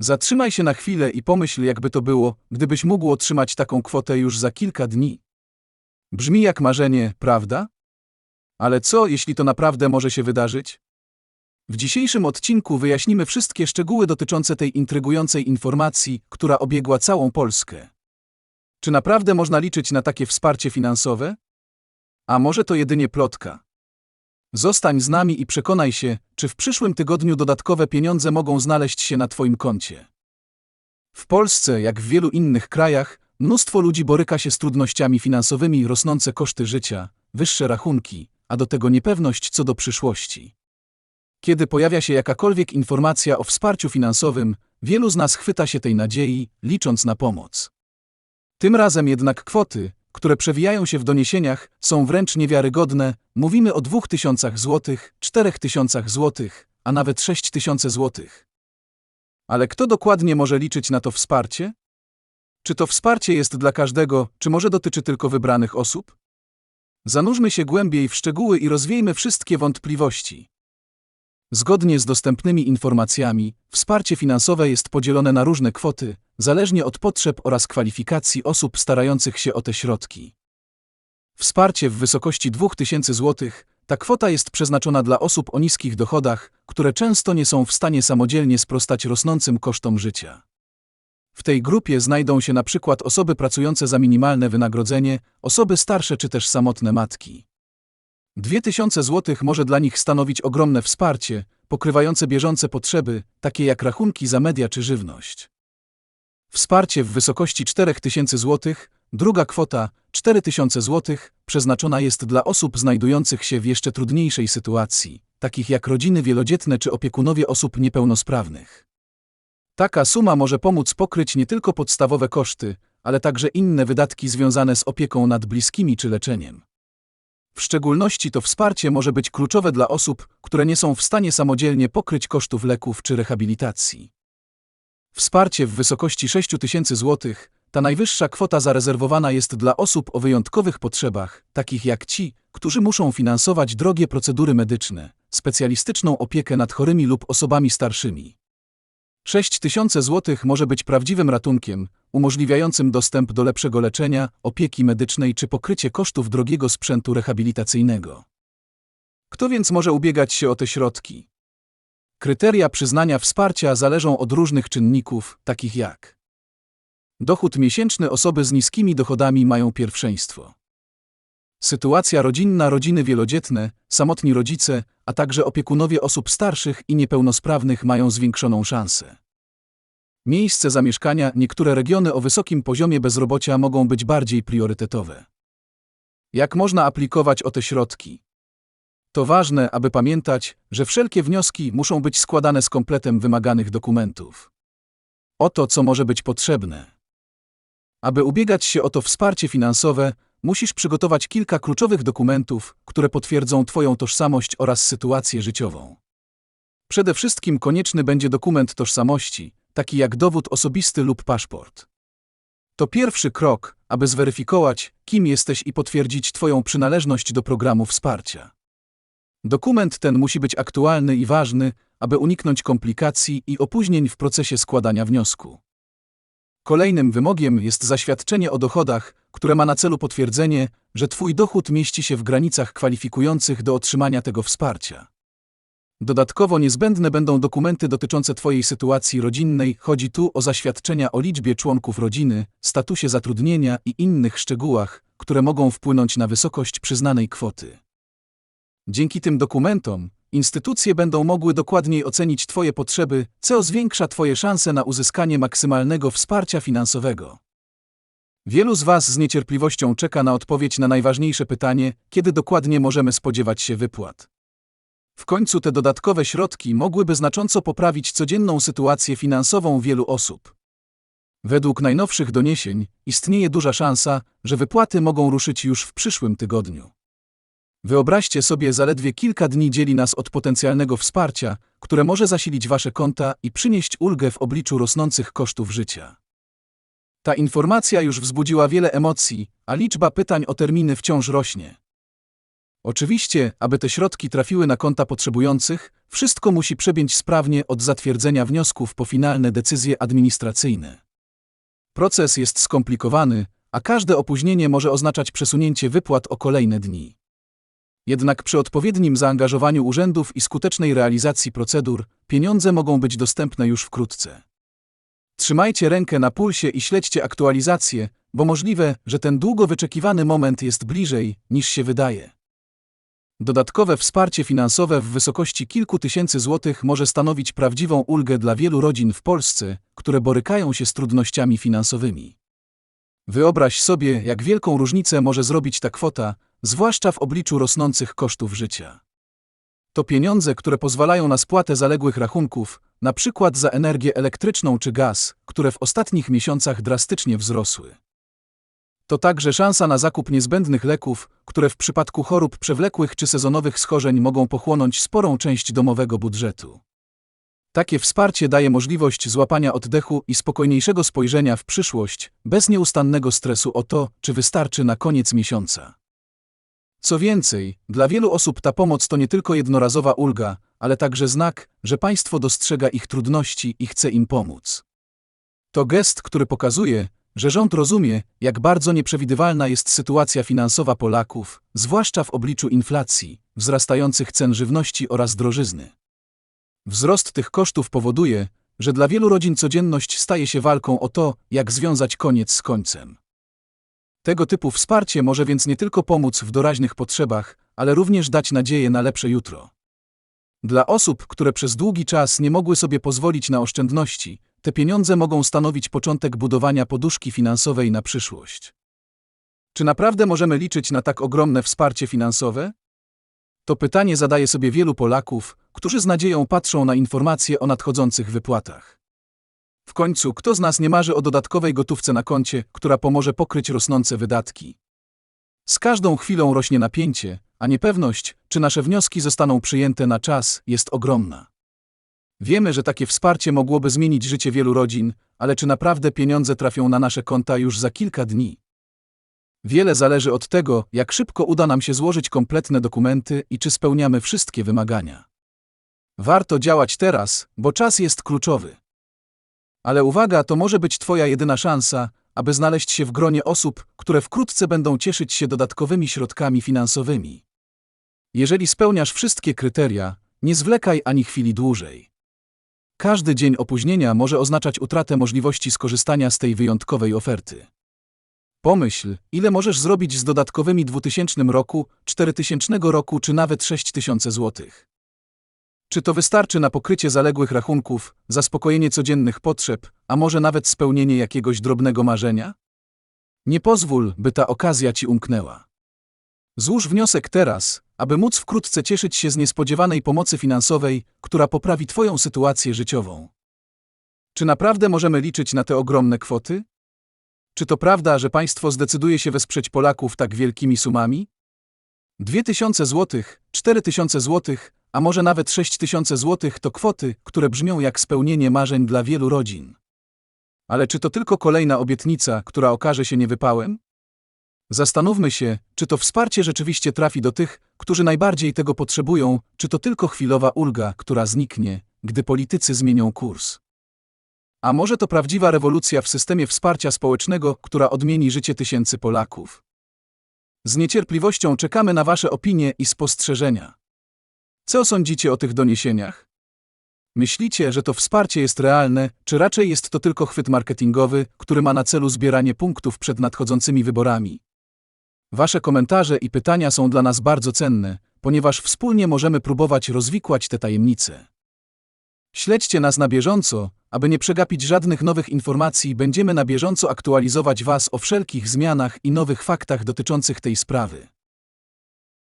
Zatrzymaj się na chwilę i pomyśl, jakby to było, gdybyś mógł otrzymać taką kwotę już za kilka dni. Brzmi jak marzenie, prawda? Ale co, jeśli to naprawdę może się wydarzyć? W dzisiejszym odcinku wyjaśnimy wszystkie szczegóły dotyczące tej intrygującej informacji, która obiegła całą Polskę. Czy naprawdę można liczyć na takie wsparcie finansowe? A może to jedynie plotka? Zostań z nami i przekonaj się, czy w przyszłym tygodniu dodatkowe pieniądze mogą znaleźć się na Twoim koncie. W Polsce, jak w wielu innych krajach, mnóstwo ludzi boryka się z trudnościami finansowymi, rosnące koszty życia, wyższe rachunki, a do tego niepewność co do przyszłości. Kiedy pojawia się jakakolwiek informacja o wsparciu finansowym, wielu z nas chwyta się tej nadziei, licząc na pomoc. Tym razem jednak kwoty, które przewijają się w doniesieniach, są wręcz niewiarygodne. Mówimy o 2000 złotych, 4000 złotych, a nawet 6000 złotych. Ale kto dokładnie może liczyć na to wsparcie? Czy to wsparcie jest dla każdego, czy może dotyczy tylko wybranych osób? Zanurzmy się głębiej w szczegóły i rozwiejmy wszystkie wątpliwości. Zgodnie z dostępnymi informacjami, wsparcie finansowe jest podzielone na różne kwoty, zależnie od potrzeb oraz kwalifikacji osób starających się o te środki. Wsparcie w wysokości 2000 zł, ta kwota jest przeznaczona dla osób o niskich dochodach, które często nie są w stanie samodzielnie sprostać rosnącym kosztom życia. W tej grupie znajdą się na przykład osoby pracujące za minimalne wynagrodzenie, osoby starsze czy też samotne matki. 2000 zł może dla nich stanowić ogromne wsparcie, pokrywające bieżące potrzeby, takie jak rachunki za media czy żywność. Wsparcie w wysokości 4000 zł, druga kwota 4000 zł, przeznaczona jest dla osób znajdujących się w jeszcze trudniejszej sytuacji, takich jak rodziny wielodzietne czy opiekunowie osób niepełnosprawnych. Taka suma może pomóc pokryć nie tylko podstawowe koszty, ale także inne wydatki związane z opieką nad bliskimi czy leczeniem. W szczególności to wsparcie może być kluczowe dla osób, które nie są w stanie samodzielnie pokryć kosztów leków czy rehabilitacji. Wsparcie w wysokości 6 tysięcy złotych, ta najwyższa kwota zarezerwowana jest dla osób o wyjątkowych potrzebach, takich jak ci, którzy muszą finansować drogie procedury medyczne, specjalistyczną opiekę nad chorymi lub osobami starszymi. 6 tysiące złotych może być prawdziwym ratunkiem, umożliwiającym dostęp do lepszego leczenia, opieki medycznej czy pokrycie kosztów drogiego sprzętu rehabilitacyjnego. Kto więc może ubiegać się o te środki? Kryteria przyznania wsparcia zależą od różnych czynników, takich jak dochód miesięczny osoby z niskimi dochodami mają pierwszeństwo. Sytuacja rodzinna rodziny wielodzietne, samotni rodzice, a także opiekunowie osób starszych i niepełnosprawnych mają zwiększoną szansę. Miejsce zamieszkania niektóre regiony o wysokim poziomie bezrobocia mogą być bardziej priorytetowe. Jak można aplikować o te środki? To ważne, aby pamiętać, że wszelkie wnioski muszą być składane z kompletem wymaganych dokumentów. Oto co może być potrzebne. Aby ubiegać się o to wsparcie finansowe, musisz przygotować kilka kluczowych dokumentów, które potwierdzą Twoją tożsamość oraz sytuację życiową. Przede wszystkim konieczny będzie dokument tożsamości, taki jak dowód osobisty lub paszport. To pierwszy krok, aby zweryfikować, kim jesteś i potwierdzić Twoją przynależność do programu wsparcia. Dokument ten musi być aktualny i ważny, aby uniknąć komplikacji i opóźnień w procesie składania wniosku. Kolejnym wymogiem jest zaświadczenie o dochodach, które ma na celu potwierdzenie, że Twój dochód mieści się w granicach kwalifikujących do otrzymania tego wsparcia. Dodatkowo niezbędne będą dokumenty dotyczące Twojej sytuacji rodzinnej, chodzi tu o zaświadczenia o liczbie członków rodziny, statusie zatrudnienia i innych szczegółach, które mogą wpłynąć na wysokość przyznanej kwoty. Dzięki tym dokumentom, instytucje będą mogły dokładniej ocenić Twoje potrzeby, co zwiększa Twoje szanse na uzyskanie maksymalnego wsparcia finansowego. Wielu z Was z niecierpliwością czeka na odpowiedź na najważniejsze pytanie, kiedy dokładnie możemy spodziewać się wypłat. W końcu te dodatkowe środki mogłyby znacząco poprawić codzienną sytuację finansową wielu osób. Według najnowszych doniesień istnieje duża szansa, że wypłaty mogą ruszyć już w przyszłym tygodniu. Wyobraźcie sobie, zaledwie kilka dni dzieli nas od potencjalnego wsparcia, które może zasilić Wasze konta i przynieść ulgę w obliczu rosnących kosztów życia. Ta informacja już wzbudziła wiele emocji, a liczba pytań o terminy wciąż rośnie. Oczywiście, aby te środki trafiły na konta potrzebujących, wszystko musi przebiec sprawnie od zatwierdzenia wniosków po finalne decyzje administracyjne. Proces jest skomplikowany, a każde opóźnienie może oznaczać przesunięcie wypłat o kolejne dni. Jednak przy odpowiednim zaangażowaniu urzędów i skutecznej realizacji procedur, pieniądze mogą być dostępne już wkrótce. Trzymajcie rękę na pulsie i śledźcie aktualizacje, bo możliwe, że ten długo wyczekiwany moment jest bliżej, niż się wydaje. Dodatkowe wsparcie finansowe w wysokości kilku tysięcy złotych może stanowić prawdziwą ulgę dla wielu rodzin w Polsce, które borykają się z trudnościami finansowymi. Wyobraź sobie, jak wielką różnicę może zrobić ta kwota, zwłaszcza w obliczu rosnących kosztów życia. To pieniądze, które pozwalają na spłatę zaległych rachunków, na przykład za energię elektryczną czy gaz, które w ostatnich miesiącach drastycznie wzrosły. To także szansa na zakup niezbędnych leków, które w przypadku chorób przewlekłych czy sezonowych schorzeń mogą pochłonąć sporą część domowego budżetu. Takie wsparcie daje możliwość złapania oddechu i spokojniejszego spojrzenia w przyszłość, bez nieustannego stresu o to, czy wystarczy na koniec miesiąca. Co więcej, dla wielu osób ta pomoc to nie tylko jednorazowa ulga, ale także znak, że państwo dostrzega ich trudności i chce im pomóc. To gest, który pokazuje, że rząd rozumie, jak bardzo nieprzewidywalna jest sytuacja finansowa Polaków, zwłaszcza w obliczu inflacji, wzrastających cen żywności oraz drożyzny. Wzrost tych kosztów powoduje, że dla wielu rodzin codzienność staje się walką o to, jak związać koniec z końcem. Tego typu wsparcie może więc nie tylko pomóc w doraźnych potrzebach, ale również dać nadzieję na lepsze jutro. Dla osób, które przez długi czas nie mogły sobie pozwolić na oszczędności, te pieniądze mogą stanowić początek budowania poduszki finansowej na przyszłość. Czy naprawdę możemy liczyć na tak ogromne wsparcie finansowe? To pytanie zadaje sobie wielu Polaków, którzy z nadzieją patrzą na informacje o nadchodzących wypłatach. W końcu, kto z nas nie marzy o dodatkowej gotówce na koncie, która pomoże pokryć rosnące wydatki? Z każdą chwilą rośnie napięcie, a niepewność, czy nasze wnioski zostaną przyjęte na czas, jest ogromna. Wiemy, że takie wsparcie mogłoby zmienić życie wielu rodzin, ale czy naprawdę pieniądze trafią na nasze konta już za kilka dni? Wiele zależy od tego, jak szybko uda nam się złożyć kompletne dokumenty i czy spełniamy wszystkie wymagania. Warto działać teraz, bo czas jest kluczowy. Ale uwaga, to może być Twoja jedyna szansa, aby znaleźć się w gronie osób, które wkrótce będą cieszyć się dodatkowymi środkami finansowymi. Jeżeli spełniasz wszystkie kryteria, nie zwlekaj ani chwili dłużej. Każdy dzień opóźnienia może oznaczać utratę możliwości skorzystania z tej wyjątkowej oferty. Pomyśl, ile możesz zrobić z dodatkowymi 2000 roku, 4000 roku czy nawet 6000 złotych. Czy to wystarczy na pokrycie zaległych rachunków, zaspokojenie codziennych potrzeb, a może nawet spełnienie jakiegoś drobnego marzenia? Nie pozwól, by ta okazja ci umknęła. Złóż wniosek teraz, aby móc wkrótce cieszyć się z niespodziewanej pomocy finansowej, która poprawi Twoją sytuację życiową. Czy naprawdę możemy liczyć na te ogromne kwoty? Czy to prawda, że państwo zdecyduje się wesprzeć Polaków tak wielkimi sumami? 2000 złotych, 4000 złotych, a może nawet 6000 złotych to kwoty, które brzmią jak spełnienie marzeń dla wielu rodzin. Ale czy to tylko kolejna obietnica, która okaże się niewypałem? Zastanówmy się, czy to wsparcie rzeczywiście trafi do tych, którzy najbardziej tego potrzebują, czy to tylko chwilowa ulga, która zniknie, gdy politycy zmienią kurs. A może to prawdziwa rewolucja w systemie wsparcia społecznego, która odmieni życie tysięcy Polaków? Z niecierpliwością czekamy na Wasze opinie i spostrzeżenia. Co sądzicie o tych doniesieniach? Myślicie, że to wsparcie jest realne, czy raczej jest to tylko chwyt marketingowy, który ma na celu zbieranie punktów przed nadchodzącymi wyborami? Wasze komentarze i pytania są dla nas bardzo cenne, ponieważ wspólnie możemy próbować rozwikłać te tajemnice. Śledźcie nas na bieżąco, aby nie przegapić żadnych nowych informacji, będziemy na bieżąco aktualizować Was o wszelkich zmianach i nowych faktach dotyczących tej sprawy.